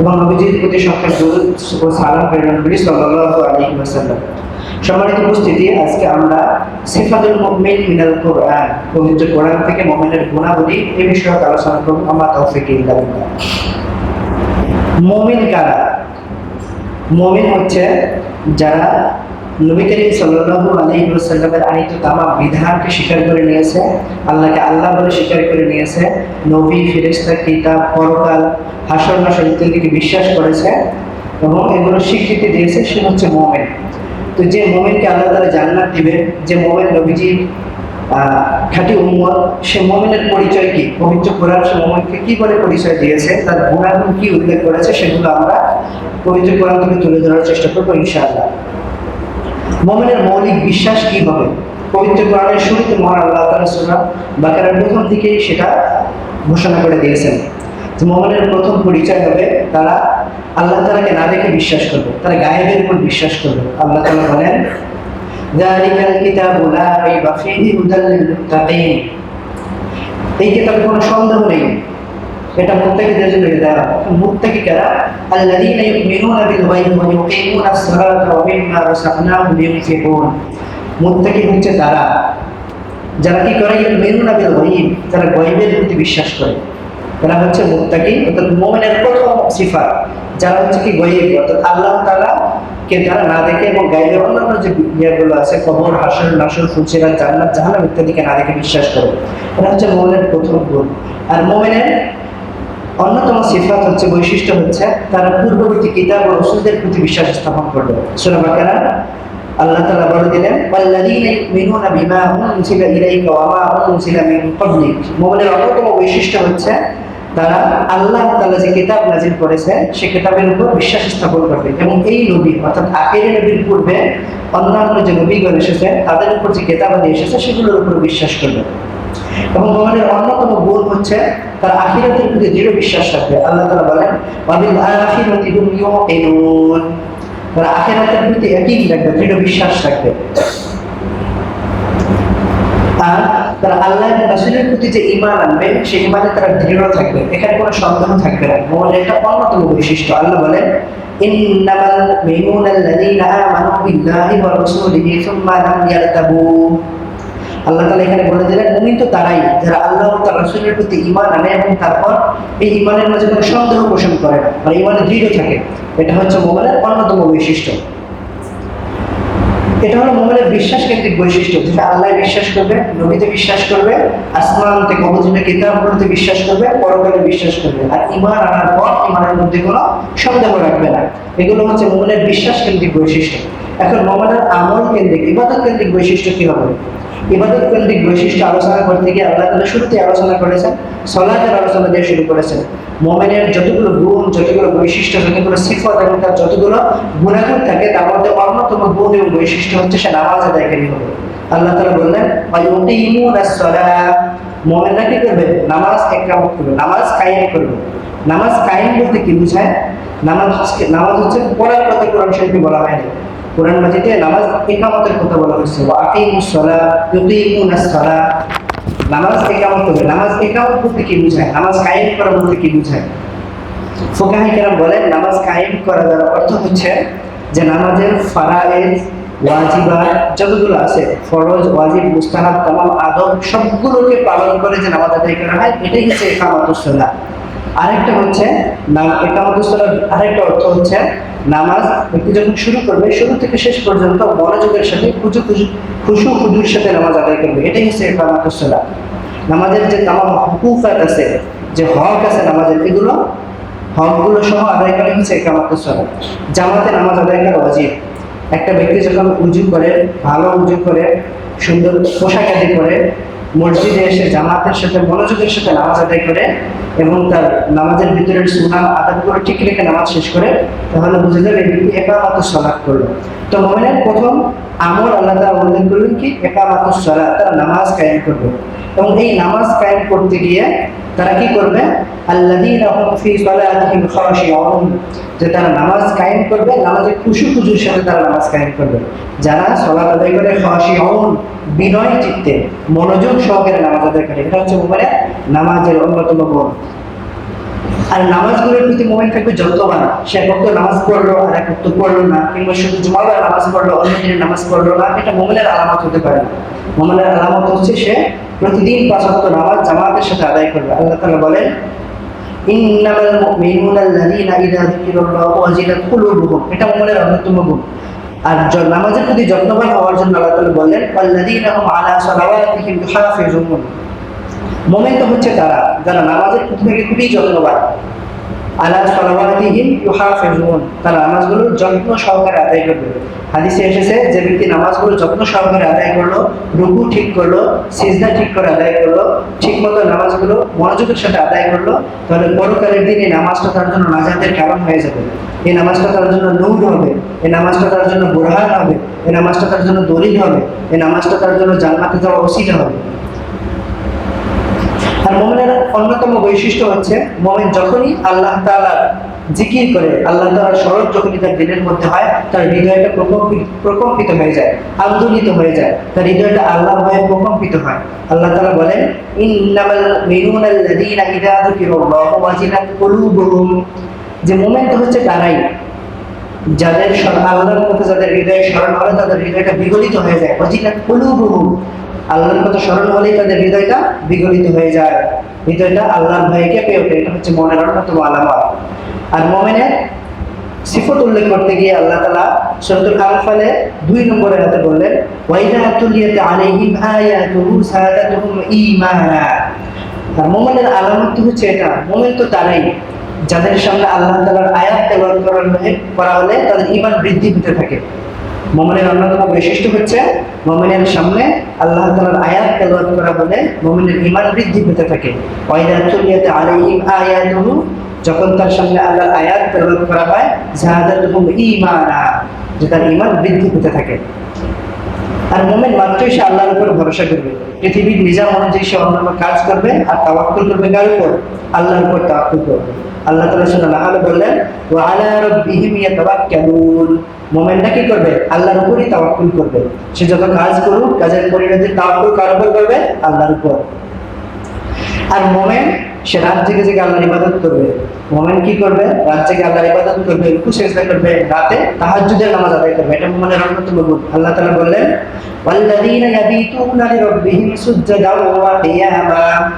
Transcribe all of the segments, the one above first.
এবং নবীজির প্রতি সালাম প্রেরণ করি ওয়াসাল্লাম। সম্মানিত উপস্থিতি, আজকে আমরা সিফাতুল মুমিন মিনাল কোরআন, পবিত্র কোরআন থেকে গুণাবলী এই বিষয়ে আলোচনা করব। আমরা তৌফিক মুমিন কারা? মুমিন হচ্ছে যারা নবী করিম আনিত তামাম বিধানকে স্বীকার করে নিয়েছে, আল্লাহকে আল্লাহ বলে স্বীকার করে নিয়েছে, নবী কিতাব, পরকাল ইত্যাদিকে বিশ্বাস করেছে এবং এগুলো স্বীকৃতি দিয়েছে, সে হচ্ছে মুমিন। তো যে মুমিনকে আল্লাহ তাআলা জান্নাত দিবে, যে মুমিন নবীজি খাঁটি উম্মত, সে মোমেনের পরিচয় কি? পবিত্র কোরআন সে মুমিনকে কি বলে পরিচয় দিয়েছে? তার গুণাগুণ কি উল্লেখ করেছে? সেগুলো আমরা পবিত্র কোরআন থেকে তুলে ধরার চেষ্টা করব, ইনশাআল্লাহ। মমিনের মৌলিক বিশ্বাস কি হবে? পবিত্র কোরআনের শুরুতে মহান আল্লাহ তালা সুরা বাকারের প্রথম দিকেই সেটা ঘোষণা করে দিয়েছেন। মমিনের প্রথম পরিচয় হবে তারা আল্লাহ তালাকে না দেখে বিশ্বাস করবে, তারা গায়েবের উপর বিশ্বাস করবে। আল্লাহ তালা বলেন এই কিতাবে কোনো সন্দেহ নেই। এটা মুত্তাকিদের জন্য দেওয়া মুত্তাকি কারা আল্লাযীনা ইউমিনুনা বিল গায়বি ওয়া ইউকিমুনা আস-সালাতা ওয়া মিম্মা রাযাকনাহুম ইউনফিকুন। মুত্তাকি হচ্ছে তারা। যারা কি করে? ইউমিনুনা বিল গায়ব তারা গায়বের প্রতি বিশ্বাস করে। তারা হচ্ছে মুত্তাকি, অর্থাৎ মুমিনের প্রথম সিফাত। যারা হচ্ছে কি গায়ব? অর্থাৎ আল্লাহ তাআলা কে তারা না দেখে এবং গাইবের অন্যান্য যে ইয়েগুলো আছে, কবর, হাসর, নাসর, ফুলসিরাত, জান্নাত, জাহান্নাম ইত্যাদিকে না দেখে বিশ্বাস করে। এটা হচ্ছে মোমেনের প্রথম গুণ। আর মোমেনের অন্যতম সিফাত হচ্ছে, বৈশিষ্ট্য হচ্ছে তারা পূর্ববর্তী কিতাব ও রসুলদের প্রতি বিশ্বাস স্থাপন করবে সূরা বাকারা, আল্লাহ তাআলা বলে দিলেন মিন মুমিনের অন্যতম বৈশিষ্ট্য হচ্ছে, তারা আল্লাহ তাআলা যে কিতাব নাজিল করেছে, সে কিতাবের উপর বিশ্বাস স্থাপন করবে। এবং এই নবী, অর্থাৎ আখেরি নবীর পূর্বে অন্যান্য যে নবীগণ এসেছে, তাদের উপর যে কিতাবাদি এসেছে, সেগুলোর উপর বিশ্বাস করবে। অন্যতম গুণ হচ্ছে তার আখিরাতের প্রতি দৃঢ় বিশ্বাস রাখবে। আল্লাহ তাআলা বলেন তারা আখিরাতের প্রতি একই রাখবে, দৃঢ় বিশ্বাস রাখবে। আর তারা আল্লাহ রাসূলের প্রতি যে ঈমান আনবে, সেই ঈমানে তারা দৃঢ় থাকবে। এখানে কোনো সন্দেহ থাকবে না। মোমেনের একটা অন্যতম বৈশিষ্ট্য। আল্লাহ বলেন মুমিনুনা আল্লাযীনা আমানু বিল্লাহি ওয়া রাসূলিহি সুম্মা লাম ইয়ারতাবু আল্লাহ তালা এখানে বলে দিলেন, মুমিন তো তারাই যারা আল্লাহ তার রসুলের প্রতি ইমান আনে এবং তারপর এই ইমানের মাঝে কোনো সন্দেহ পোষণ করে না মানে ইমানে দৃঢ় থাকে। এটা হচ্ছে মোবাইলের অন্যতম বৈশিষ্ট্য। এটা হলো মোবাইলের বিশ্বাস কেন্দ্রিক বৈশিষ্ট্য, যেটা আল্লাহ বিশ্বাস করবে, নবীতে বিশ্বাস করবে, আসমান থেকে অবতীর্ণ কিতাবগুলোতে বিশ্বাস করবে, পরকালে বিশ্বাস করবে। আর ইমান আনার পর ইমানের মধ্যে কোনো সন্দেহ রাখবে না। এগুলো হচ্ছে মোবাইলের বিশ্বাস কেন্দ্রিক বৈশিষ্ট্য। এখন মোবাইলের আমল কেন্দ্রিক, ইবাদত কেন্দ্রিক বৈশিষ্ট্য কি হবে ইবাদত কেন্দ্রিক বৈশিষ্ট্য আলোচনা করতে গিয়ে আল্লাহ তালা শুরুতে আলোচনা করেছেন, সলাতের আলোচনা দিয়ে শুরু করেছেন। মোমেনের যতগুলো গুণ, যতগুলো বৈশিষ্ট্য, যতগুলো সিফত এবং তার যতগুলো গুণাগুণ থাকে, তার মধ্যে অন্যতম গুণ এবং বৈশিষ্ট্য হচ্ছে সে নামাজ আদায়কারী হবে আল্লাহ তালা বললেন মোমেনরা কি করবে? নামাজ একরামত করবে, নামাজ কায়েম করবে। নামাজ কায়েম বলতে কি বুঝায়? নামাজ নামাজ হচ্ছে পড়ার কথা কোরআন শরীফে বলা হয়নি। কোরআন মাজিদে নামাজ একামতের কথা বলা হয়েছে। আকিমুস সালাহ ইউকিমুনাস সালাহ নামাজ একামত করবে। নামাজ একামত বলতে কি বোঝায়? নামাজ কায়েম করা বলতে কি বোঝায়? ফোকাহি কেরাম বলেন, নামাজ কায়েম করা যার অর্থ হচ্ছে যে নামাজের ফারায়েজ ওয়াজিবাত যতগুলো আছে, ফরজ, ওয়াজিব, মুস্তাহাব, তামাম আদব সবগুলোকে পালন করে যে নামাজ আদায় করা হয়, এটাই হচ্ছে একামতুস সালাহ আরেকটা হচ্ছে একামতুস সালাহ আরেকটা অর্থ হচ্ছে নামাজ ব্যক্তি যখন শুরু করবে, শুরু থেকে শেষ পর্যন্ত মনোযোগের সাথে খুশু খুশু খুশু খুজুর সাথে নামাজ আদায় করবে। এটাই হচ্ছে একামাতুসলা নামাজের যে তামাম হুকুফাত আছে, যে হক আছে নামাজের, এগুলো হকগুলো সহ আদায় করা হচ্ছে একামাতুসলা জামাতে নামাজ আদায় করা অজিব একটা ব্যক্তি যখন উজু করে, ভালো উজু করে, সুন্দর পোশাক আদি করে মসজিদে এসে জামাতের সাথে, মনোযোগের সাথে নামাজ আদায় করে এবং তার নামাজের ভিতরের সুনাম আদায় করে ঠিক রেখে নামাজ শেষ করে, তাহলে বুঝে যাবে ব্যক্তি একামাত সলাপ করল। তো মোমেনের প্রথম আমল আল্লাহ তারা উল্লেখ করলেন কি? একামাত সলাপ তারা নামাজ কায়েম করবে এবং এই নামাজ কায়েম করতে গিয়ে তারা কি করবে? আল্লাযীনা হুম ফি সালাতিহিম যে তারা নামাজ কায়েম করবে, নামাজে খুশু খুশুর সাথে তারা নামাজ কায়েম করবে। যারা সলাত আদায় করে খাশিউন, বিনয় চিত্তে, মনোযোগ সহকারে নামাজ আদায় করে, এটা হচ্ছে মোবাইলে নামাজের অন্যতম গুণ। আর নামাজ নামাজগুলোর প্রতি মোমেন থাকবে যত্নবান সে এক নামাজ পড়ল, আর এক ওয়াক্ত পড়ল না। কিংবা শুধু জুমাবার নামাজ পড়ল, অন্য নামাজ পড়ল না। এটা মোমেনের আলামত হতে পারে। মোমেনের আলামত হচ্ছে সে প্রতিদিন পাঁচ ওয়াক্ত নামাজ জামাতের সাথে আদায় করবে। আল্লাহ তাআলা বলেন, ইন্নামাল মুমিনুনা আল্লাযীনা ইযা যুকিরাল্লাহু ওয়াজিলাত এটা মোমেনের অন্যতম গুণ। আর নামাজের প্রতি যত্নবান হওয়ার জন্য আল্লাহ তাআলা বললেন আল্লাযীনা আলা সালাওয়াতিহিম ইউহাফিজুন মোমেন তো হচ্ছে তারা, যারা নামাজের প্রতি থেকে খুবই যত্নবান। আলা সালাওয়াতিহিম ইউহাফিজুন, তারা নামাজগুলো যত্ন সহকারে আদায় করবে। হাদিসে এসেছে যে ব্যক্তি নামাজগুলো যত্ন সহকারে আদায় করল, রুকু ঠিক করল, সিজদা ঠিক করে আদায় করল ঠিক মতো নামাজগুলো মনোযোগের সাথে আদায় করল, তাহলে পরকালের দিন এই নামাজটা তার জন্য নাজাতের কারণ হয়ে যাবে। এই নামাজটা তার জন্য নূর হবে, এই নামাজটা তার জন্য বুরহান হবে, এই নামাজটা তার জন্য দলিল হবে, এই নামাজটা তার জন্য জান্নাতে যাওয়া ওসিলা হবে। মোমেনের অন্যতম বৈশিষ্ট্য হচ্ছে মোমেন যখনই আল্লাহ তাআলার জিকির করে, আল্লাহ তাআলার স্মরণ যখনই তার দিলের মধ্যে হয়, তার হৃদয়টা প্রকম্পিত প্রকম্পিত হয়ে যায়, আন্দোলিত হয়ে যায়, তার হৃদয়টা আল্লাহর ভয়ে প্রকম্পিত হয়। আল্লাহ তাআলা বলেন যে মোমেন্ট হচ্ছে তারাই, যাদের আল্লাহর মধ্যে যাদের হৃদয়ে স্মরণ হলে তাদের হৃদয়টা বিগলিত হয়ে যায়। ওয়াজিলাত কুলুবুহুম। আল্লাহর কথা স্মরণ হলেই তাদের হৃদয়টা বিগলিত হয়ে যায়। হৃদয়টা আল্লাহর ভয়ে পেয়ে ওঠে। এটা হচ্ছে মনের অন্যতম আলামত। আর মোমেনের সিফত উল্লেখ করতে গিয়ে আল্লাহ তালা সূরাতুল আনফালে দুই নম্বরের হাতে বললেন ওয়াইদা তুলিয়াত আলাইহিম আয়াতুহু সাদাতুহুম ঈমানা। আর মোমেনের আলামত হচ্ছে এটা। মোমেন তো তারাই। যাদের সামনে আল্লাহ তালার আয়াত করা হলে তাদের ইমান বৃদ্ধি পেতে থাকে। মোমেনের অন্যতম বৈশিষ্ট্য হচ্ছে, মোমেনের সামনে আল্লাহ তাআলার আয়াত তেলাওয়াত করা হলে মোমেনের ঈমান বৃদ্ধি পেতে থাকে। ওয়াইদা তুলিয়াত আলাইহিম আয়াতুহু, যখন তার সামনে আল্লাহর আয়াত তেলাওয়াত করা হয়, জাহাদাতুহুম ঈমানা, যে তার ঈমান বৃদ্ধি পেতে থাকে। আর মোমেন মাত্রই সে আল্লাহর উপর ভরসা করবে। পৃথিবীর নিজাম অনুযায়ী সে অন্যান্য কাজ করবে, আর তাওয়াক্কুল করবে কার উপর? আল্লাহর উপর তাওয়াক্কুল করবে। আল্লাহ তাআলা সূরা নাহলে বললেন, ওয়া আলা রাব্বিহিম ইয়াতাওয়াক্কালুন। মোমেনটা কি করবে? আল্লাহর উপরই তাওয়াক্কুল করবে। সে যত কাজ করুক, কাজের পরিণতি তাওয়াক্কুল কার উপর করবে? আল্লাহর উপর। আর মোমেন, সে রাত জেগে জেগে আল্লাহর ইবাদত করবে। মোমেন কি করবে? রাত জেগে আল্লাহর ইবাদত করবে, রুকু সেজদা করবে, রাতে তাহাজ্জুদের নামাজ আদায় করবে। এটা মোমেনের অন্যতম গুণ। আল্লাহ তাআলা বললেন, ওয়াল্লাযীনা ইয়াবিতুনা লিরাব্বিহিম সুজ্জাদান ওয়া কিয়ামা।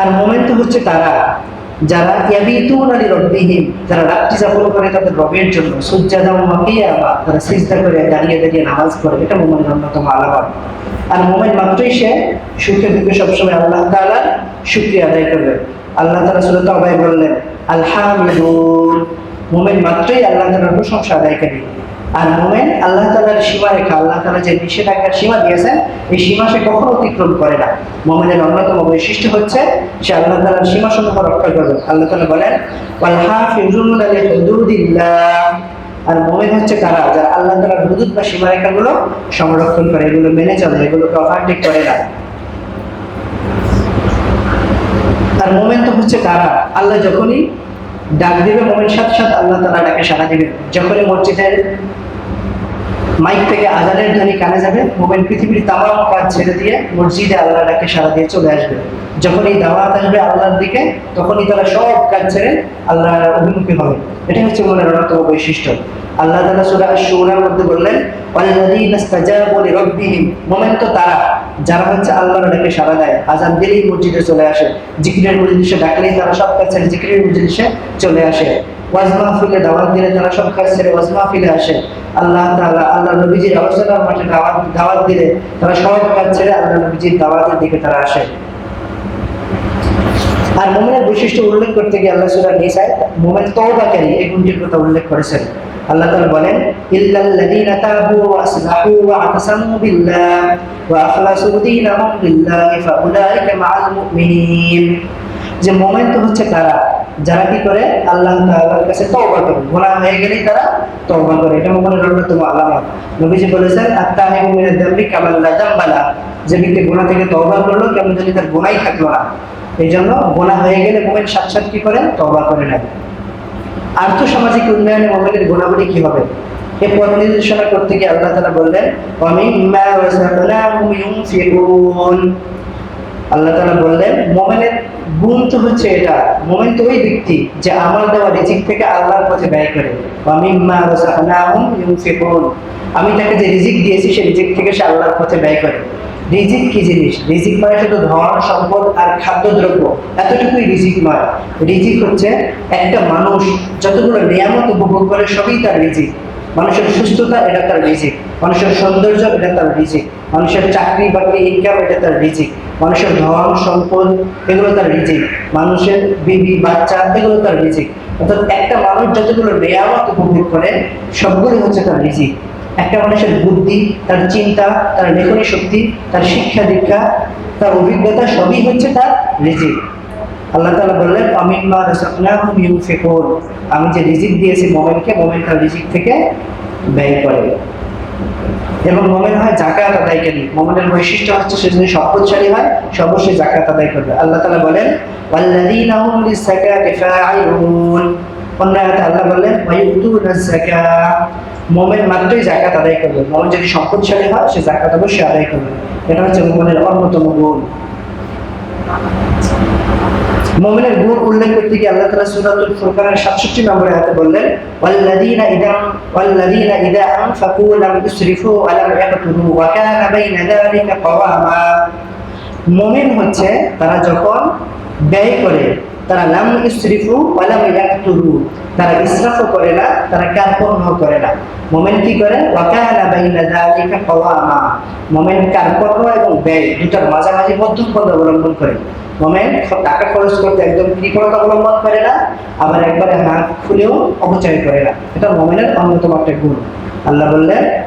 আর মোমেন তো হচ্ছে তারা। যারা ইয়াবিতুনা লিরাব্বিহিম, যারা রাত্রি যাপন করে তাদের রবের জন্য ওয়া কিয়ামা তারা সিজদা করে দাঁড়িয়ে দাঁড়িয়ে নামাজ পড়ে। এটা মোমেনের অন্যতম আর মোমেন মাত্রই সে সুখে দুঃখে সবসময় আল্লাহ তাআলার শুকরিয়া আদায় করবে। আল্লাহ তাআলা সূরা তাওবায় বললেন আলহামদুলিল্লাহ মোমেন মাত্রই আল্লাহ তাআলার প্রশংসা আদায়কারী আর মোমেন আল্লাহ তালার সীমা রেখা, আল্লাহ তালা যে নিষেধাজ্ঞার সীমা দিয়েছেন, এই সীমা সে কখনো অতিক্রম করে না। মোমেনের অন্যতম বৈশিষ্ট্য হচ্ছে, সে আল্লাহ তালার সীমা সমূহ রক্ষা করবে। আল্লাহ তালা বলেন আর মোমেন হচ্ছে তারা যারা আল্লাহ তাআলার হুদুদ বা সীমারেখাগুলো সংরক্ষণ করে, এগুলো মেনে চলে, এগুলোকে অভারটেক করে না। আর মোমেন তো হচ্ছে তারা আল্লাহ যখনই ডাক দিবে, মোমেন সাথে সাথে আল্লাহ তালা ডাকে সাড়া দিবে। যখনই মসজিদের মাইক থেকে আজানের ধ্বনি কানে যাবে, মোমেন পৃথিবীর তামাম কাজ ছেড়ে দিয়ে মসজিদে আল্লাহ ডাকে সাড়া দিয়ে চলে আসবে। যখন এই দাওয়াত আসবে আল্লাহর দিকে, তখনই তারা সব কাজ ছেড়ে আল্লাহর অভিমুখী হবে। এটা হচ্ছে মনের অন্যতম বৈশিষ্ট্য। আল্লাহ তাআলা সূরা আশ-শুরার মধ্যে বললেন মোমেন তো তারা, যারা হচ্ছে দেয় মসজিদে চলে আসে। তারা সব কাজ চলে আসে। ওয়াজ মাহফিলে দাওয়াত দিলে তারা সব কাজ ছেড়ে ওয়াজ মাহফিলে আসে, আল্লাহ আল্লাহ নবীজির মাঠে দাওয়াত দাওয়াত দিলে তারা কাজ ছেড়ে আল্লাহ নবীজির দাওয়াতের দিকে তারা আসে। আর মোমেনের বৈশিষ্ট্য উল্লেখ করতে গিয়ে আল্লাহ সুরা নিসায় মোমেন তওবাকারী এই গুণটির কথা উল্লেখ করেছেন। আল্লাহ তাআলা বলেন, ইল্লাল্লাযীনা তাবু ওয়া আসলাহু ওয়া আতাসামু বিল্লাহ ওয়া আখলাসু দীনাহুম লিল্লাহি ফাউলাইকা মাআল মুমিনিন। যে মোমেন তো হচ্ছে তারা যারা কি করে? আল্লাহ তাআলার কাছে তওবা করে। গুনাহ হয়ে গেলেই তারা তওবা করে। এটা মোমেনের অন্যতম আলামত নবীজি বলেছেন আত্তাহিবু মিনাদ দামবি কামান লা দামবালা যে ব্যক্তি গুনাহ থেকে তওবা করল, কেমন যদি তার গুনাহই থাকল না। এই জন্য গোনা হয়ে গেলে মোমেন সাথে কি করে? তবা করে নেয়। আর্থসামাজিক উন্নয়নে মোমেনের গুণাবলী কি হবে? এ পথ নির্দেশনা করতে গিয়ে আল্লাহ তাআলা বললেন আল্লাহ তালা বললেন, মোমেনের গুণ তো হচ্ছে এটা। মোমেন তো ওই ব্যক্তি যে আমার দেওয়া রিজিক থেকে আল্লাহর পথে ব্যয় করে। ইউনফিকুন। আমি তাকে যে রিজিক দিয়েছি সেই রিজিক থেকে সে আল্লাহর পথে ব্যয় করে। রিজিক কি জিনিস? রিজিক মানে শুধু ধন, সম্পদ আর খাদ্যদ্রব্য। এতটুকুই রিজিক নয়। রিজিক হচ্ছে একটা মানুষ যতগুলো নিয়ামত উপভোগ করে, সবই তার রিজিক। মানুষের সুস্থতা, এটা তার রিজিক। মানুষের সৌন্দর্য, এটা তার রিজিক। মানুষের চাকরি বাকরি ইনকাম এটা তার রিজিক। মানুষের ধন, সম্পদ, এগুলো তার রিজিক। মানুষের বিবি, বাচ্চা, এগুলো তার রিজিক। অর্থাৎ একটা মানুষ যতগুলো নিয়ামত উপভোগ করে, সবগুলো হচ্ছে তার রিজিক। একটা মানুষের বুদ্ধি, তার চিন্তা, তার লেখনী শক্তি, তার শিক্ষা দীক্ষা, তার অভিজ্ঞতা, সবই হচ্ছে তার রিজিক। আল্লাহ তালা বললেন আমিম্মা রাসাকনাহুম ইউনফিকুন। আমি যে রিজিক দিয়েছি মোমেনকে, মোমেন তার রিজিক থেকে ব্যয় করে। এবং মোমেন হয় জাকাত আদায়কারী মোমেনের বৈশিষ্ট্য হচ্ছে সে যদি সম্পদশালী হয় সে অবশ্যই জাকাত আদায় করবে। আল্লাহ তাআলা বলেন অন্য আল্লাহ বললেন মাত্রই করবে। যদি সম্পদশালী হয়, সে অবশ্যই করবে। এটা হচ্ছে মুমিনের গুণ উল্লেখ করতে গিয়ে আল্লাহ তাআলা সূরাতুল ফুরকানের 67 নম্বর আয়াতে বললেন, ওয়াল্লাযীনা ইযা ওয়াল্লাযীনা ইযা আনফাকু লাম ইসরিফু ওয়া লাম ওয়া কানা বাইনা যালিকা কাওয়ামা মুমিন হচ্ছে তারা যখন ব্যয় করে, তারা লাম ইসরিফু ওয়া লাম ইয়াকতুরু তারা ইসরাফও করে না, তারা কার্পণ্য করে না। মোমেন কি করে? ওয়া কানা বাইনা যালিকা কাওয়ামা মোমেন কার্পণ্য এবং ব্যয় দুটার মাঝামাঝি মধ্যম পদ অবলম্বন করে। মোমেন টাকা খরচ করতে একদম কৃপণতা অবলম্বন করে না, আবার একবারে হাত খুলেও অপচয় করে না। এটা মোমেনের অন্যতম একটা গুণ। আল্লাহ বললেন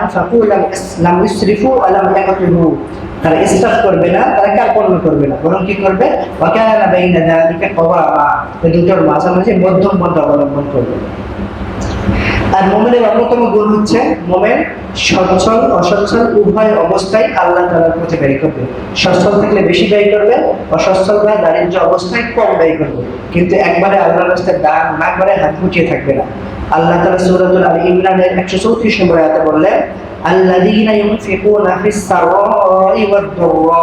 আনফাকু লাম ইস- লাম ইসরিফু ওয়া লাম তারা ইসরাফ করবে না, তারা কার্পণ্য করবে না। বরং কি করবে? ওয়া কানা বাইনা যালিকা কাওয়ামা। এই দুটোর মাঝামাঝি মধ্যম পথ অবলম্বন করবে। আর মোমেনের অন্যতম গুণ হচ্ছে, মোমেন সচ্ছল, অসচ্ছল, উভয় অবস্থায় আল্লাহ তালার পথে ব্যয় করবে। সচ্ছল থাকলে বেশি ব্যয় করবে, অসচ্ছল বা দারিদ্র অবস্থায় কম ব্যয় করবে। কিন্তু একবারে আল্লাহর রাস্তায় দান না করে হাত গুটিয়ে থাকবে না। আল্লাহ তালা সূরাতুল আল ইমরানের একশো চৌত্রিশ নম্বর আয়াতে বললেন, আল্লাযীনা ইউনফিকুনা ফিস সারাই ওয়াদ দাররা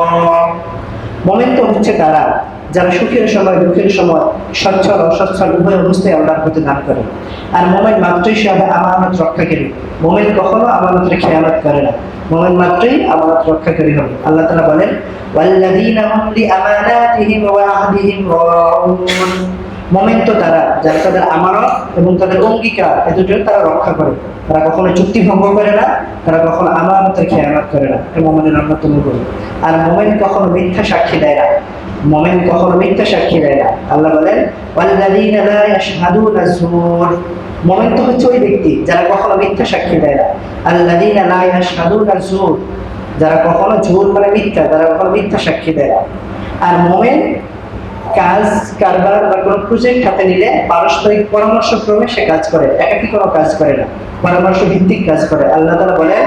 মোমেন হচ্ছে তারা। যারা সুখের সময়, দুঃখের সময়, সচ্ছল, অসচ্ছল, উভয় অবস্থায় আল্লাহর প্রতি দান করে। আর মোমেন মাত্রই সে আমানত রক্ষাকারী মোমেন কখনো আমানতের খেয়ালত করে না। মোমেন মাত্রই আমানত রক্ষাকারী হবে। আল্লাহ তাআলা বলেন মোমেন তো তারা, যারা তাদের আমানত এবং তাদের অঙ্গীকার এ দুটো তারা রক্ষা করে। তারা কখনো চুক্তি ভঙ্গ করে না, তারা কখনো আমানতের খেয়ানত করে না। মোমেনের অন্যতম আর মোমেন কখনো মিথ্যা সাক্ষী দেয় না। মোমেন কখনো মিথ্যা সাক্ষী দেয় না। আল্লাহ বলেন মোমেন তো হচ্ছে ওই ব্যক্তি, যারা কখনো মিথ্যা সাক্ষী দেয় না। ইয়াশহাদুনা যুর কখনো মানে মিথ্যা, যারা কখনো মিথ্যা সাক্ষী দেয় না। আর মোমেন কাজ, কারবার বা কোনো প্রজেক্ট হাতে নিলে পারস্পরিক পরামর্শ ক্রমে সে কাজ করে, একাকি কোনো কাজ করে না। পরামর্শ ভিত্তিক কাজ করে। আল্লাহ তাআলা বলেন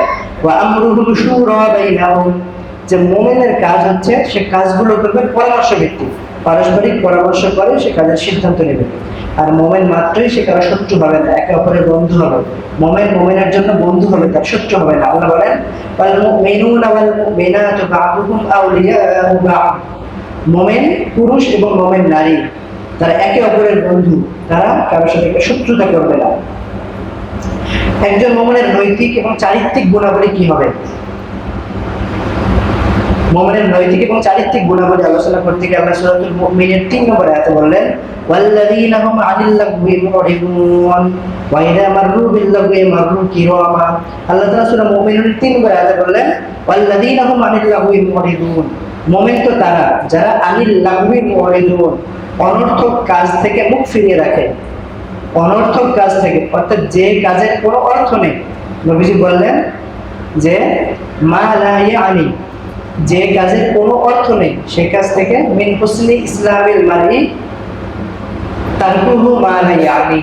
যে মোমেনের কাজ হচ্ছে সে কাজগুলো করবে পরামর্শ ভিত্তিক পারস্পরিক পরামর্শ করে সে কাজের সিদ্ধান্ত নেবে। আর মোমেন মাত্রই সে কারও শত্রু হবে না, একে অপরের বন্ধু হবে। মোমেন মোমেনের জন্য বন্ধু হবে তার শত্রু হবে না। আল্লাহ বলেন মোমেন পুরুষ এবং মোমেন নারী, তারা একে অপরের বন্ধু, তারা কারোর সাথে শত্রুতা করবে না। একজন মোমেনের নৈতিক এবং চারিত্রিক গুণাবলী কি হবে? মোমেনের নৈতিক এবং চারিত্রিক গুণাবলী আলোচনা করতে গিয়ে আল্লাহ সূরাতুল মুমিনের 3 নম্বর আয়াতে বললেন আনিল লাগwi মুরিদুন ওয়া ইযা মাররু বিল লাগwi মাররু কিরামা। আল্লাহ তাআলা সূরা মুমিনের 3 নম্বর আয়াতে বললেন, ওয়াল্লাযীনা হুম আনিল লাগwi মুরিদুন মোমেন তো তারা, যারা আনিল লাগwi মুরিদুন অনর্থক কাজ থেকে মুখ ফিরিয়ে রাখে। অনর্থক কাজ থেকে, অর্থাৎ যে কাজের কোনো অর্থ নেই। নবীজি বললেন যে, মা লা ইয়ানি যে কাজের কোনো অর্থ নেই, সে কাজ থেকে মিন হুসনি ইসলামিল তার কোনো মা নাই ইয়ানি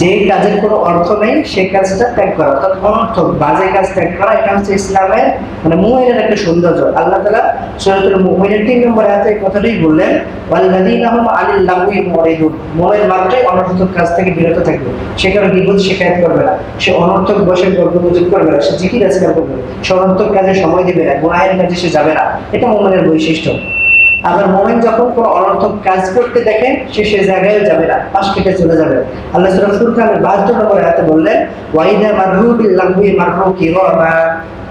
যে কাজের কোনো অর্থ নেই সেই কাজটা ত্যাগ করা। অর্থাৎ অনর্থক বাজে কাজ ত্যাগ করা, এটা হচ্ছে ইসলামের মানে মুমিনের একটা সৌন্দর্য। আল্লাহ তাআলা সূরাতুল মুমিনের 3 নম্বর আয়াতে এই কথাটাই বললেন, ওয়াল্লাযীনা হুম আনিল লাগwi মুরিদুন। মুমিন মাত্রই অনর্থক কাজ থেকে বিরত থাকবে। সে কারও বিপদ শিকায়ত করবে না। সে অনর্থক বসে গল্প গুজব করবে না। সে জিকির আজকাল করবে সে অনর্থক কাজে সময় দিবে না। গুনাহের কাজে সে যাবে না। এটা মুমিনের বৈশিষ্ট্য। আবার মোমেন যখন কোনো অনর্থক কাজ করতে দেখে সে সে জায়গায় যাবে না, পাশ কেটে চলে যাবে। আল্লাহ সুরা ফুরকানের বাহাত্তর আয়াতে বললেন, ওয়াইদা বিল্লাহি মারহু কিরামা।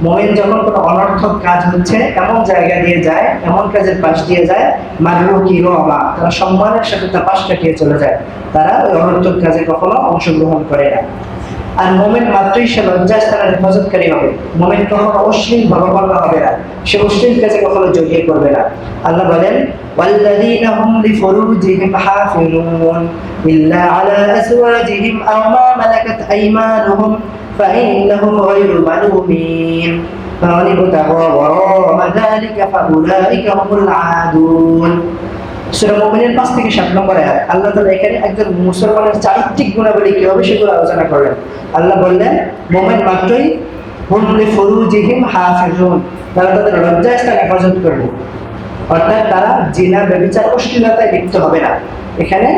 মোমেন যখন কোনো অনর্থক কাজ হচ্ছে, এমন জায়গা দিয়ে যায়, এমন কাজের পাশ দিয়ে যায়, মারহু কিরামা, তারা সম্মানের সাথে পাশ কাটিয়ে চলে যায়। তারা ওই অনর্থক কাজে কখনো অংশগ্রহণ করে না। আর মোমেন মাত্রই সে লজ্জাস্থানের হেফাজতকারী হবে মোমেন কখনো অশ্লীল ভাবাপন্ন হবে না সে অশ্লীল কাজে কখনো জড়িয়ে পড়বে না আল্লাহ বলেন والذين هم لفروجهم حافظون إلا على أزواجهم أو ما ملكت أيمانهم فإنهم غير ملومين فمن ابتغى وراء ذلك فأولئك هم العادون সূরা মুমিনের পাঁচ থেকে সাত নম্বর আয়াত। আল্লাহ তালা এখানে একজন মুসলমানের চারিত্রিক গুণাবলী কি হবে সেগুলো আলোচনা করলেন? আল্লাহ বললেন, মোমেন মাত্রই তারা তাদের লজ্জাস্থান হেফাজত করবে। অর্থাৎ তারা জিনা হবে না। এখানে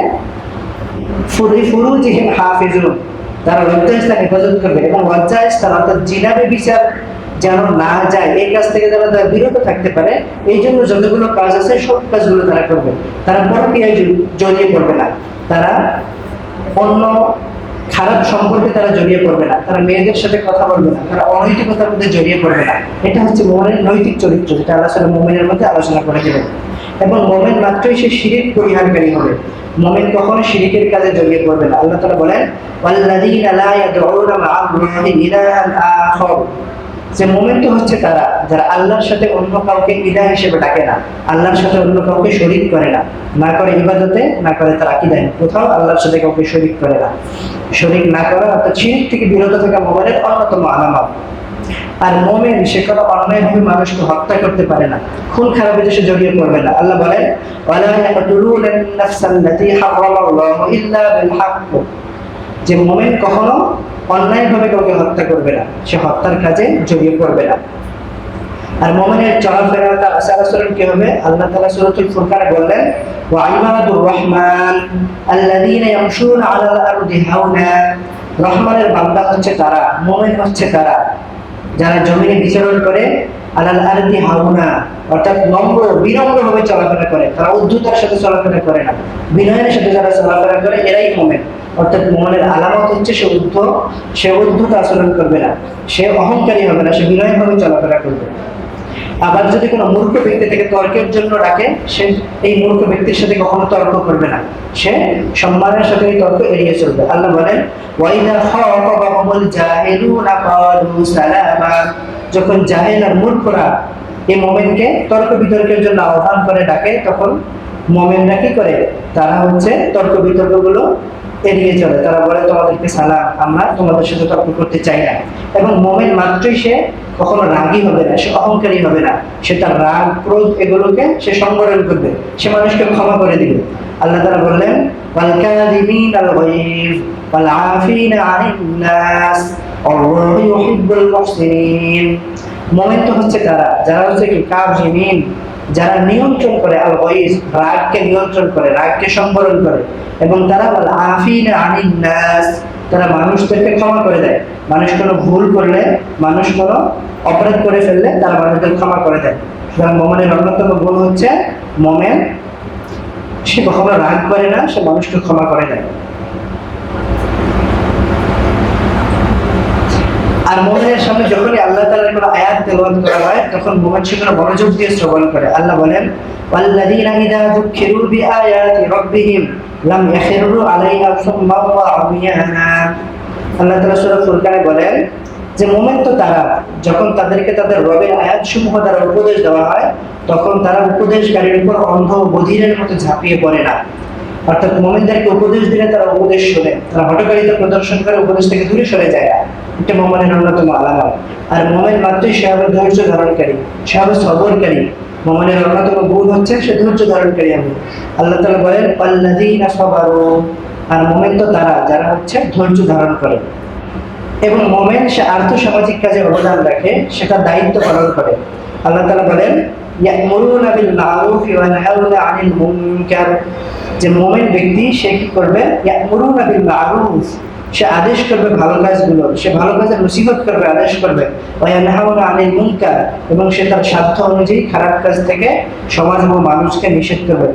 তারা হেফাজত এবং অর্থাৎ জিনা, ব্যভিচার যেন না যায়, এই কাজ থেকে যেন তারা বিরত থাকতে পারে, এই জন্য যতগুলো কাজ আছে, সব কাজগুলো তারা করবে। তারা পরক্রিয়ায় জ- জড়িয়ে পড়বে না। তারা অন্য খারাপ সম্পর্কে তারা জড়িয়ে পড়বে না। তারা মেয়েদের সাথে কথা বলবে না। তারা অনৈতিকতার মধ্যে জড়িয়ে পড়বে না। এটা হচ্ছে মোমেনের নৈতিক চরিত্র, যেটা সাল্লাহ মোমেনের মধ্যে আলোচনা করে দেবেন এবং মোমেন মাত্রই সে শিরিক পরিহারকারী হবে। মোমেন কখনো শিরিকের কাজে জড়িয়ে পড়বে না। আল্লাহ তাআলা বলেন যে মোমেন তো হচ্ছে তারা, যারা আল্লাহর সাথে অন্য কাউকে ইদা হিসেবে ডাকে না, আল্লাহর সাথে অন্য কাউকে শরিক করে না না করে ইবাদতে, না করে তার আকিদায় কোথাও আল্লাহর সাথে কাউকে শরিক করে না। শরিক না করা অর্থাৎ শিরিক থেকে বিরত থাকা মোমেনের অন্যতম আলামত। আর মোমেন, সে কোনো অন্যায়ভাবে মানুষকে হত্যা করতে পারে না। খুন খারাপে সে জড়িয়ে পড়বে না। আল্লাহ বলেন যে মোমেন কখনো অন্যায়ভাবে কাউকে হত্যা করবে না, সে হত্যার কাজে জড়িয়ে পড়বে না। আর মোমেনের চলাফেরা তার আচার আচরণ কি হবে আল্লাহ তাআলা সূরাতুল ফুরকানে বললেন, ওয়া ইবাদুর রহমান আল্লাযীনা ইয়ামশুনা আলাল আরদি হাওনা। রহমানের বান্দা হচ্ছে তারা, মোমেন হচ্ছে তারা, যারা জমিনে বিচরণ করে আলাল আরদি হাওনা অর্থাৎ নম্র চলাফেরা করে। তারা সাথে চলাফেরা করে না। বিনয়ের সাথে যারা চলাফেরা করে, এরাই মোমেন। অর্থাৎ আলামত হচ্ছে সে উদ্ধ, সে উদ্ধত আচরণ করবে না। সে অহংকারী হবে না, সে চলাফেরা করবে। আবার যদি কোনো মূর্খ ব্যক্তি থেকে তর্কের জন্য ডাকে, সে এই মূর্খ ব্যক্তির সাথে কখনো তর্ক করবে না। সে সম্মানের সাথে এই তর্ক এড়িয়ে চলবে। আল্লাহ বলেন, ওয়াইদা জাহিলুনা ক্বালু সালামা। যখন জাহেল আর মূর্খরা এই মোমেনকে তর্ক বিতর্কের জন্য আহ্বান করে ডাকে, তখন মোমেনরা কি করে? তারা হচ্ছে তর্ক বিতর্কগুলো এড়িয়ে চলে। তারা বলে, তোমাদেরকে সালাম, আমরা তোমাদের সাথে তর্ক করতে চাই না। এবং মোমেন মাত্রই সে কখনো রাগই হবে না, সে অহংকারী হবে না। সে তার রাগ, ক্রোধ এগুলোকে সে সংবরণ করবে। সে মানুষকে ক্ষমা করে দিবে। আল্লাহ তারা বললেন আল্লাহ তো হচ্ছে যারা হচ্ছে কি যারা নিয়ন্ত্রণ করে আল গয়িস রাগকে নিয়ন্ত্রণ করে, রাগকে সম্বরণ করে, এবং তারা আফিন আনিন নাস। তারা মানুষদেরকে ক্ষমা করে দেয়। মানুষ কোনো ভুল করলে, মানুষ কোনো অপরাধ করে ফেললে, তারা মানুষদের ক্ষমা করে দেয়। সুতরাং মোমেনের অন্যতম গুণ হচ্ছে, মোমেন, সে কখনো রাগ করে না, সে মানুষকে ক্ষমা করে দেয়। আর মোমেনের সামনে যখনই আল্লাহ তাআলার কোনো আয়াত তেলাওয়াত করা হয় তখন মোমেন সেখানে মনোযোগ দিয়ে শ্রবণ করে আল্লাহ বলেন والذين إذا ذكروا بآيات ربهم لم يخروا عليها صما وعميانا আল্লাহ তাআলা সূরা ফুরকানে বলেন যে মোমেন তো তারা যখন তাদেরকে তাদের রবের আয়াত সমূহ দ্বারা উপদেশ দেওয়া হয় তখন তারা উপদেশকারীর উপর অন্ধ ও বধিরের মতো ঝাঁপিয়ে পড়ে না অর্থাৎ মোমেনদেরকে উপদেশ দিলে তারা উপদেশ শোনে। তারা হটকারিতা প্রদর্শন করে, উপদেশ থেকে দূরে সরে যায়। এটা মোমেনের অন্যতম আলামত। আর মোমেন মাত্রই সে হবে ধৈর্য ধারণকারী সে হবে সবরকারী। মোমেনের অন্যতম গুণ হচ্ছে, সে ধৈর্য ধারণকারী হবে আল্লাহ তালা বলেন, আল্লাযীনা সাবারু। আর মোমেন তো তারা, যারা হচ্ছে ধৈর্য ধারণ করে। এবং মোমেন সে আর্থসামাজিক কাজে অবদান রাখে সেটা দায়িত্ব পালন করে। আল্লাহ তালা বলেন ইয়ামুরুনা বিল মারুফ ওয়া ইয়ানহাউনা আনিল মুনকার। যে মোমেন ব্যক্তি, সে কি করবে? ইয়ামুরুনা বিল মারুফ সে আদেশ করবে ভালো কাজগুলো, সে ভালো কাজের নসিহত করবে, আদেশ করবে। ওয়ানহাউনা আনিল মুনকার, এবং সে তার স্বার্থ অনুযায়ী খারাপ কাজ থেকে সমাজ এবং মানুষকে নিষেধ করবে।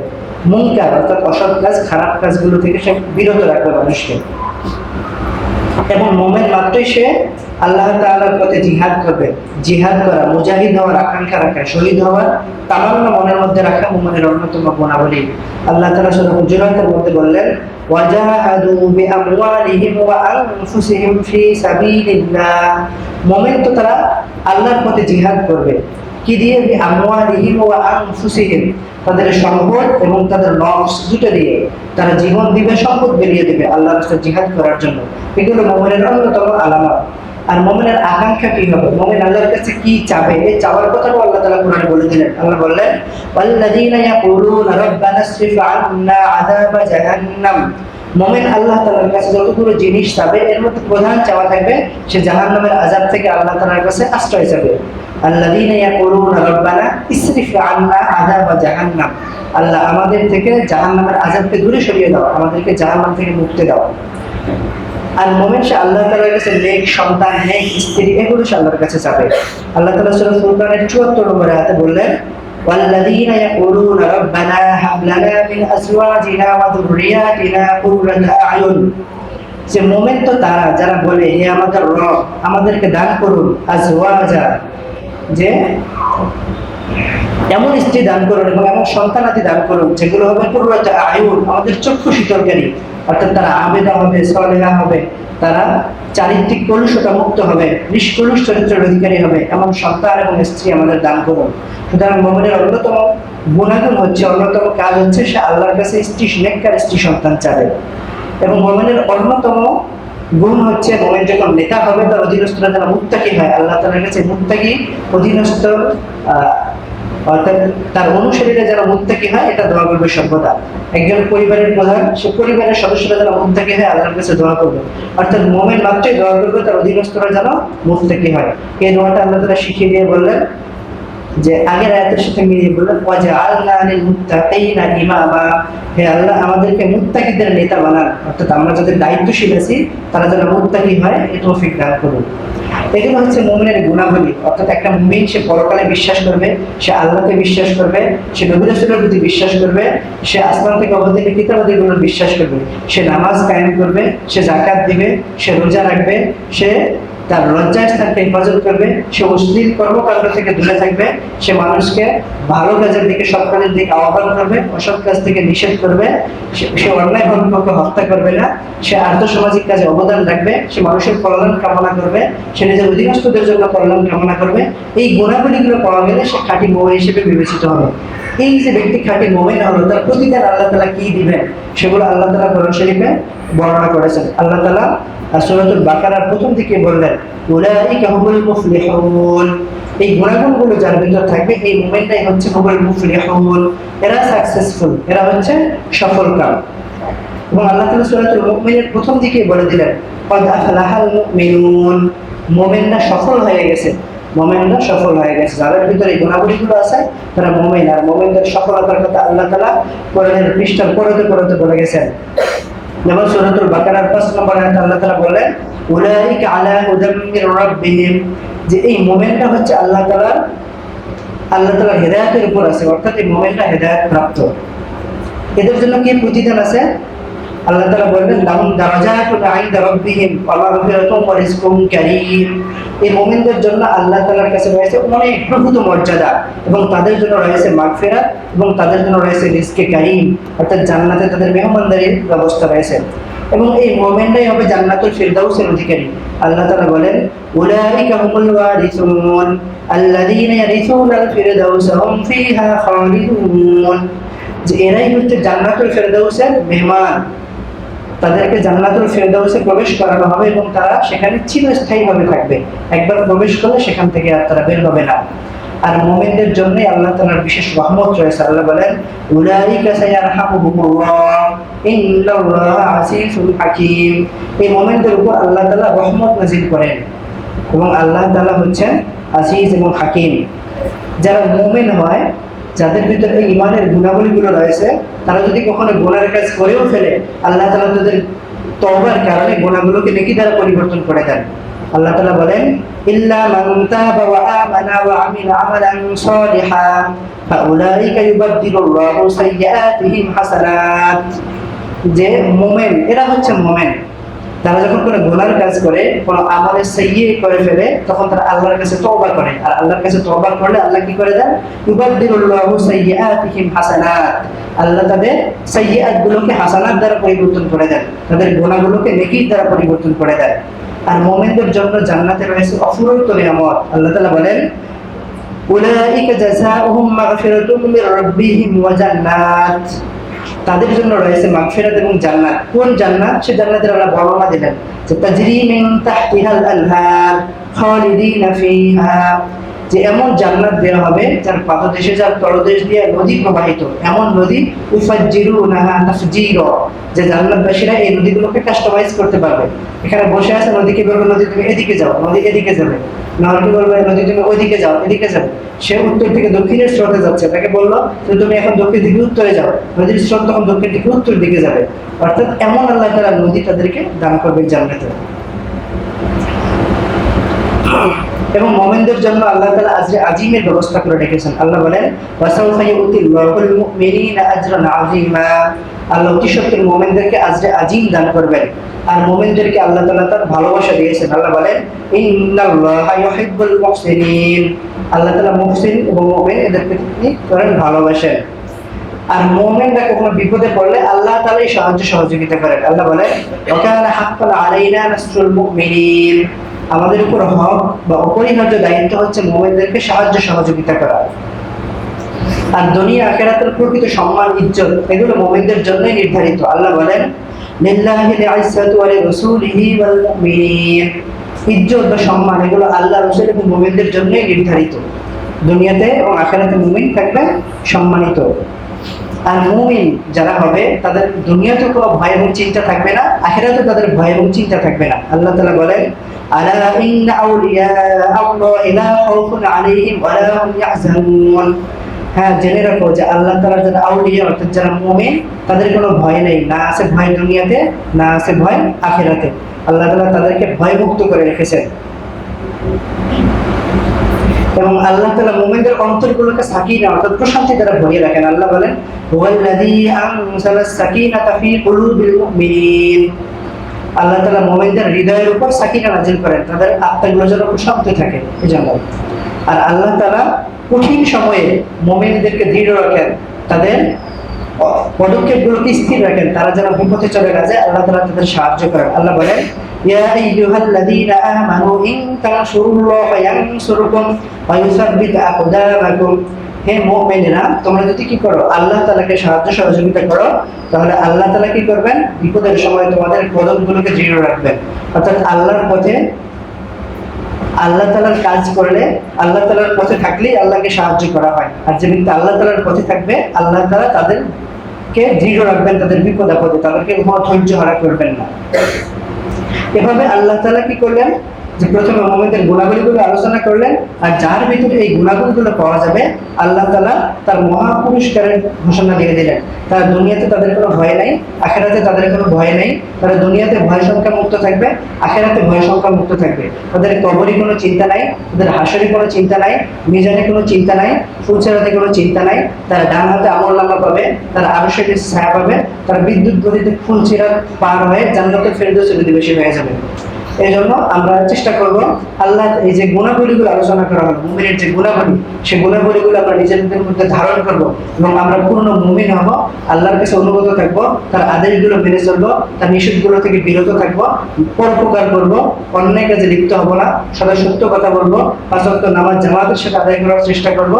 মুনকার অর্থাৎ অসৎ কাজ, খারাপ কাজগুলো থেকে সে বিরত রাখবে মানুষকে। এবং মোমেন মাত্রই সে আল্লাহ তাআলার পথে জিহাদ করবে। জিহাদ করা, মুজাহিদ হওয়ার আকাঙ্ক্ষা রাখা, শহীদ হওয়ার তামান্না মনের মধ্যে রাখা মোমেনের অন্যতম গুণাবলী। আল্লাহ তাআলা সূরা হুজুরাতের মধ্যে বললেন মোমেন তো তারা আল্লাহর পথে জিহাদ করবে। কি দিয়ে? বিআমওয়ালিহিম ওয়া তাদের সম্পদ এবং তাদের নফস দুটো দিয়ে তারা জীবন দিবে, সম্পদ বেরিয়ে দেবে আল্লাহর রাস্তায় জিহাদ করার জন্য। এগুলো মোমেনের অন্যতম আলামত। আর মোমেনের আকাঙ্ক্ষা কি হবে? মোমেন আল্লাহর কাছে কি চাবে? এই চাওয়ার কথাও আল্লাহ তাআলা কোরআনে বলে দিলেন। আল্লাহ বললেন, ওয়াল্লাযীনা ইয়াকুলুনা রাব্বানা জাহান্নাম। মোমেন আল্লাহ তাআলার কাছে যতগুলো জিনিস চাবে, এর মধ্যে প্রধান চাওয়া থাকবে, সে জাহান্নামের আযাব থেকে আল্লাহ তাআলার কাছে আশ্রয় চাবে। আল্লাযীনা ইয়াকুলুনা রাব্বানা ইসরিফ আন্না আযাবা জাহান্নাম আল্লাহ আমাদের থেকে জাহান্নামের আযাবকে দূরে সরিয়ে দাও আমাদেরকে জাহান্নাম থেকে মুক্তি দাও আর মোমেন সে আল্লাহ তালার কাছে নেক সন্তান নেক স্ত্রী এগুলো সে আল্লাহর কাছে চাবে আল্লাহ তালা সুরা ফুরকানের চুয়াত্তর নম্বরে হাতে বললেন والذين يقولون ربنا هب لنا من ازواجنا وذرياتنا قرة اعين যে মোমেন তো তারা যারা বলে হে আমাদের রব আমাদেরকে দান করুন আজওয়াজা যে এমন স্ত্রী দান করুন এবং এমন সন্তানাদি দান করুন, যেগুলো হবে পুরোটা আয়ুর, আমাদের চক্ষু শীতলকারী অর্থাৎ তারা আবেদা হবে, সলেহা হবে, তারা চারিত্রিক কলুষতা মুক্ত হবে, নিষ্কলুষ চরিত্রের অধিকারী হবে, এমন সন্তান এবং স্ত্রী আমাদের দান করুন। সুতরাং মোমেনের অন্যতম গুণাগুণ হচ্ছে, অন্যতম কাজ হচ্ছে সে আল্লাহর কাছে স্ত্রী, নেককার স্ত্রী সন্তান চাবে। এবং মোমেনের অন্যতম গুণ হচ্ছে মোমেন যখন নেতা হবে তার অধীনস্থরা যারা মুত্তাকি হয়, আল্লাহ তালার কাছে মুত্তাকি, অধীনস্থ অর্থাৎ তার অনুসারীরা যারা মুত্তাকি হয়, এটা দোয়া করবে সর্বদা। একজন পরিবারের প্রধান, সে পরিবারের সদস্যরা যারা মুত্তাকি হয়, আল্লাহর কাছে দোয়া করবে। অর্থাৎ মোমেন মাত্রই দোয়া করবে, তার অধীনস্থরা যেন মুত্তাকি হয়। এই দোয়াটা আল্লাহ তালা শিখিয়ে দিয়ে বললেন যে আগের আয়াতের সাথে মিলিয়ে বললেন ওয়াজআলনা লিল মুত্তাকিনা ইমামা। হে আল্লাহ, আমাদেরকে মুত্তাকিদের নেতা বানান। অর্থাৎ আমরা যাদের দায়িত্বশীল আছি, তারা যেন মুত্তাকি হয় এই তৌফিক দান করুন। এগুলো হচ্ছে মুমিনের গুণাবলী। অর্থাৎ একটা মুমিন, সে পরকালে বিশ্বাস করবে, সে আল্লাহকে বিশ্বাস করবে, সে নবী রাসূলের প্রতি বিশ্বাস করবে, সে আসমান থেকে অবতীর্ণ কিতাবাদিগুলোর বিশ্বাস করবে, সে নামাজ কায়েম করবে, সে জাকাত দিবে, সে রোজা রাখবে, সে তার লজ্জায় স্থানকে হেফাজত করবে সে অশ্লীল কর্মকাণ্ড থেকে দূরে থাকবে, সে মানুষকে ভালো কাজের দিকে, সৎ কাজের দিকে আহ্বান করবে, অসৎ কাজ থেকে নিষেধ করবে, সে- অন্যায় কর্মকে হত্যা করবে না, সে আর্থসামাজিক কাজে অবদান রাখবে, সে মানুষের কল্যাণ কামনা করবে, সে নিজের অধীনস্থদের জন্য কল্যাণ কামনা করবে, এই গুণাবলীগুলো পাওয়া গেলে সে খাঁটি মোমেন হিসেবে বিবেচিত হবে। এই যে ব্যক্তি খাঁটি মোমেন হলো, তার আল্লাহ তালা কি দিবেন? সেগুলো আল্লাহ তালা কোরআন শরীফে বর্ণনা করেছেন। আল্লাহ তালা বাকারার প্রথম দিকে বললেন এই গুণাগুণগুলো যার ভিতর থাকবে, এই হচ্ছে হুমুল মুফলিহুন। এরা সাকসেসফুল এরা হচ্ছে সফল কাম এবং আল্লাহ তাআলা সূরাতুল প্রথম দিকে বলে দিলেন, কদ আফলাহাল মুমিনরা সফল হয়ে গেছে। মোমেনরা সফল হয়ে গেছে। যাদের ভিতরে গুণাবলীগুলো আছে, তারা মোমেন, আর মোমেনদের সফলতার কথা আল্লাহ তালা কোরআনের পৃষ্ঠার পড়তে পড়তে বলে গেছেন। যেমন সূরাতুল বাকারার পাঁচ নম্বর আল্লাহ তালা বলেন, উলাইকা আলা হুদাম মির রাব্বিহিম। যে এই মোমেনটা হচ্ছে আল্লাহ তাআলার আল্লাহ তাআলার হেদায়েতের উপর আছে, অর্থাৎ এই মোমেনটা হেদায়েত প্রাপ্ত এদের জন্য কি প্রতিদান আছে? আল্লাহ তাআলা বলবেন, লাহুম দারাজাতুন ইনদা রাব্বিহিম, ওয়া মাগফিরাতুন ওয়া রিজকুন কারীম। এই মুমিনদের জন্য আল্লাহ তাআলার কাছে রয়েছে অনেক প্রভূত মর্যাদা এবং তাদের জন্য রয়েছে মাগফিরাত এবং তাদের জন্য রয়েছে রিজকে কারীম, অর্থাৎ জান্নাতে তাদের মেহমানদারির ব্যবস্থা রয়েছে। এবং এই মুমিনরাই হবে জান্নাতুল ফিরদাউসের অধিকারী। আল্লাহ তাআলা বলেন, উলাইকা হুমুল ওয়ারিসুন, আল্লাযীনা ইয়ারিসুনাল ফিরদাউসা হুম ফিহা খালিদুন। যে এরাই হচ্ছে জান্নাতুল ফেরদাউসের মেহমান। তাদেরকে জান্নাতুল ফেরদাউসে প্রবেশ করানো হবে এবং তারা সেখানে চিরস্থায়ীভাবে থাকবে। একবার প্রবেশ করলে সেখান থেকে আর তারা বের হবে না। আর মোমেনদের জন্যই আল্লাহ তাআলার বিশেষ রহমত রয়েছে। আল্লাহ বলেন, উলাইকা সায়ারহামুহুমুল্লাহ, ইন্নাল্লাহা আসিফুল হাকীম। এই মোমেনদের উপর আল্লাহ তাআলা রহমত নাযিল করেন এবং আল্লাহ তাআলা হচ্ছেন আজিজ এবং হাকিম। যারা মোমেন হয় যাদের ভিতরে ইমানের গুণাবলীগুলো রয়েছে, তারা যদি কখনো গোনার কাজ করেও ফেলে, আল্লাহ তালা তাদের তওবার কারণে গুনাহগুলোকে নেকি দ্বারা পরিবর্তন করে দেন। আল্লাহ তাআলা বলেন মান তাবা ওয়া আমানা ওয়া আমিলা আমালান সালিহা, ফাউলাইকা ইউবাদদিলুল্লাহু সাইয়্যাতিহিম হাসানাত। যে মোমেন, এরা হচ্ছে মোমেন। তারা যখন কোনো গুনার কাজ করে, কোনো আমলের সাইয়ে করে ফেলে, তখন তারা আল্লাহর কাছে তওবা করে। আর আল্লাহর কাছে তওবা করলে আল্লাহ কি করে দেন? ইউবাদদিলুল্লাহু সাইয়্যাতিহিম হাসানাত। আল্লাহ তাদের সাইয়্যাত গুলোকে হাসানাত দ্বারা পরিবর্তন করে দেন। তাদের গুনাহগুলোকে নেকির দ্বারা পরিবর্তন করে দেন। আর মুমিনদের জন্য জান্নাতে রয়েছে অফুরন্ত নিয়ামত। আল্লাহ তাআলা বলেন, উলাইকা জাযাউহুম মাগফিরাতুম মির রাব্বিহিম ওয়া জান্নাত। তাদের জন্য রয়েছে মাগফিরাত এবং জান্নাত। কোন জান্নাত? সে জান্নাতের আল্লাহ বর্ণনা দিলেন। যে তাজরি মিন তাহতিহাল আনহার খালিদিন ফিহা। যে এমন জান্নাত দেওয়া হবে যার পাদদেশে, যার তলদেশ দিয়ে নদী প্রবাহিত। এমন নদী উফাজ্জিরুনাহা তাফজিরা যে জান্নাতবাসীরা এই নদীগুলোকে কাস্টমাইজ করতে পারবে। এখানে বসে আছে নদীকে বলবে? নদী তুমি এদিকে যাও, নদী এদিকে যাবে। নাহলে বলবে? নদী তুমি ওইদিকে যাও, এদিকে যাবে। সে উত্তর থেকে দক্ষিণের স্রোতে যাচ্ছে। তাকে বলল যে তুমি এখন দক্ষিণ দিকে উত্তরে যাও। নদীর স্রোত তখন দক্ষিণ থেকে উত্তর দিকে যাবে। অর্থাৎ এমন আল্লাহ তারা নদী তাদেরকে দান করবে জান্নাতে। এবং মোমেনদের জন্য আল্লাহ তাআলা আজরে আজিমের ব্যবস্থা করে রেখেছেন। আল্লাহ বলেন আল্লাহ অতি সত্যের মোমেনদেরকে আজরে আজিম দান করবেন। আর মোমেনদেরকে আল্লাহ তাআলা তার ভালোবাসা দিয়েছেন। আল্লাহ বলেন আল্লাহ তাআলা মুহসিন এবং মুমিন এদেরকে তিনি করেন ভালোবাসেন। আর মোমেনরা কখনো বিপদে পড়লে আল্লাহ তাআলাই সাহায্য সহযোগিতা করেন। আল্লাহ বলেন ওয়াকানা হাক্কান আলাইনা নাসরুল মুমিনিন। আমাদের উপর হক বা অপরিহার্য দায়িত্ব হচ্ছে মোমেনদেরকে সাহায্য সহযোগিতা করা। আর দুনিয়া আখেরাতের প্রকৃত সম্মান, ইজ্জত, এগুলো মোমেনদের জন্যই নির্ধারিত। আল্লাহ বলেন ইজ্জাতু বা সম্মান, এগুলো আল্লাহ, রাসূল এবং মোমেনদের জন্যই নির্ধারিত। দুনিয়াতে এবং আখেরাতে মুমিন থাকবে সম্মানিত। আর মুমিন যারা হবে, তাদের দুনিয়াতে কোনো ভয় এবং চিন্তা থাকবে না আখেরাতে তাদের ভয় এবং চিন্তা থাকবে না। আল্লাহ তাআলা বলেন ইন্না আউলিয়া আল্লাহি লা খাউফুন আলাইহিম ওয়া লা হুম ইয়াহজানুন হ্যাঁ জেনে রাখো যে আল্লাহ তালা যারা আউলিয়া, অর্থাৎ যারা মুমিন, তাদের কোনো ভয় নেই। না আছে ভয় দুনিয়াতে, না আছে ভয় আখেরাতে। আল্লাহ তাআলা তাদেরকে ভয়মুক্ত করে রেখেছেন। এবং আল্লাহ তাআলা মুমিনদের অন্তরগুলোকে সাকিনা, অর্থাৎ প্রশান্তি দ্বারা ভরিয়ে রাখেন। আল্লাহ বলেন আল্লাহ তালা মুমিনদের হৃদয়ের উপর সাকিনা নাজিল করেন, তাদের আত্মাগুলো যেন প্রশান্ত থাকে এজন্য আর আল্লাহ তাআলা কঠিন সময়ে মুমিনদেরকে দৃঢ় রাখেন, তাদের পদক্ষেপগুলোকে স্থির রাখেন, তারা যেন বিপথে চলে যায়, আল্লাহ তাআলা তাদের সাহায্য করেন। আল্লাহ বলেন তানসুরুল্লাহ ইয়ানসুরকুম ওয়া ইউসাব্বিত আকদামাকুম। হে মুমিনেরা, তোমরা যদি কি করো, আল্লাহ তাআলাকে সাহায্য সহযোগিতা করো, তাহলে আল্লাহ তাআলা কি করবেন? বিপদের সময় তোমাদের কদমগুলোকে দৃঢ় রাখবেন। অর্থাৎ আল্লাহর পথে, আল্লাহ তালার কাজ করলে আল্লাহ তালার পথে থাকলেই আল্লাহকে সাহায্য করা হয়। আর যে ব্যক্তি আল্লাহ তালার পথে থাকবে, আল্লাহ তালা তাদেরকে দৃঢ় রাখবেন, তাদের বিপদ আপদে। তাদেরকে ধৈর্য হারা করবেন না। এভাবে আল্লাহ তালা কি করলেন? যে প্রথমে মোহাম্মদের গুণাবলীগুলো আলোচনা করলেন, আর যার ভিতরে এই গুণাবলীগুলো পাওয়া যাবে, আল্লাহ তালা তার মহা পুরস্কারের ঘোষণা দিয়ে দিলেন। তারা দুনিয়াতে তাদের কোনো ভয় নাই, আখেরাতে তাদের কোনো ভয় নেই। তারা দুনিয়াতে ভয় সংখ্যা মুক্ত থাকবে, আখেরাতে ভয় সংখ্যা মুক্ত থাকবে। তাদের কবরই কোনো চিন্তা নাই, তাদের হাসরি কোনো চিন্তা নাই, মিজানে কোনো চিন্তা নাই ফুলছেরাতে কোনো চিন্তা নাই। তারা ডান হাতে আমল নামা পাবে, তারা আরও সেটি ছায়া পাবে, তারা বিদ্যুৎ গতিতে ফুলছেরা পার হয়ে জান্নাতের ফেরদৌসের অধিবেশী হয়ে যাবে। এই জন্য আমরা চেষ্টা করব আল্লাহ এই যে গুণাবলীগুলো আলোচনা করা হলো মুমিনের যে গুণাবলী, সেই গুণাবলীগুলো আমরা নিজেদের মধ্যে ধারণ করব এবং আমরা পূর্ণ মুমিন হব, আল্লাহর কাছে অনুগত থাকব, তার আদেশগুলো মেনে চলবো, তার নিষেধগুলো থেকে বিরত থাকব, পরোপকার করব, অন্যায় কাজে লিপ্ত হব না, সদা সত্য কথা বলব পাঁচত্ব নামাজ জামাতের সাথে আদায় করার চেষ্টা করব।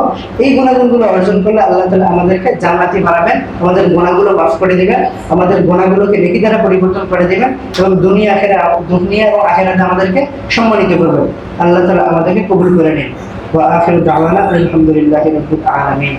এই গুণাগুণগুলো অর্জন করলে আল্লাহ তালা আমাদেরকে জান্নাতি বাড়াবেন আমাদের গুণাগুলো মাফ করে দেবেন, আমাদের গুণাগুলোকে নেকি দ্বারা পরিবর্তন করে দেবেন এবং দুনিয়া আখেরা দুনিয়া আখেরাতে আমাদেরকে সম্মানিত করবেন। আল্লাহ তালা আমাদেরকে কবুল করে নিন। আলহামদুলিল্লাহি আলামিন।